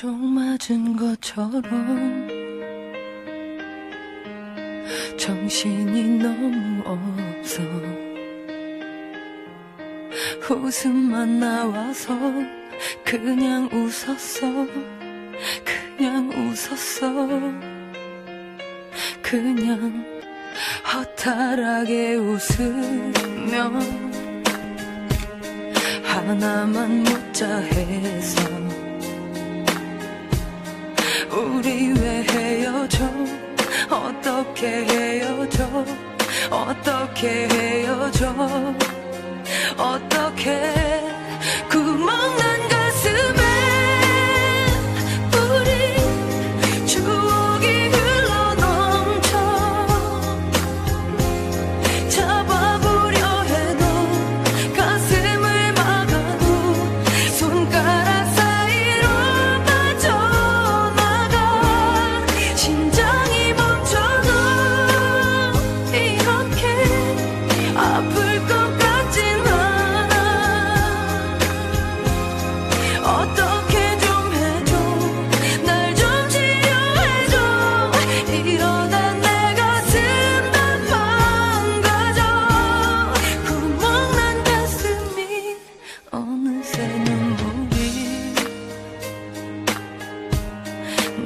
종 맞은 것처럼 정신이 너무 없어. 웃음만 나와서 그냥 웃었어. 그냥 웃었어. 그냥 허탈하게 웃으며 하나만 묻자 해서 어떻게 헤어져? 어떻게 헤어져? 어떻게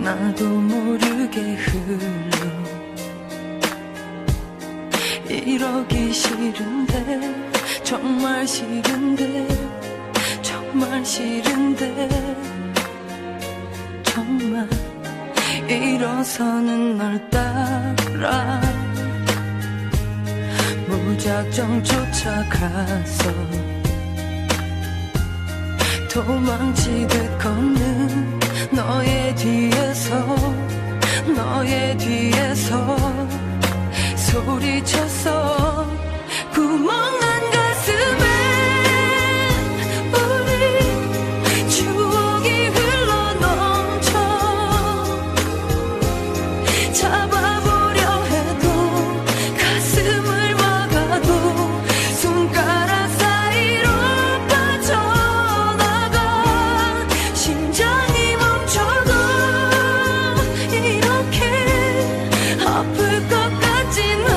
나도 모르게 흘러. 이러기 싫은데 정말 싫은데 정말 싫은데. 정말 일어서는 널 따라. 무작정 쫓아가서 도망치듯 걷는 너의 뒤에서 너의 뒤에서 소리쳤어 아플 것 같진 않아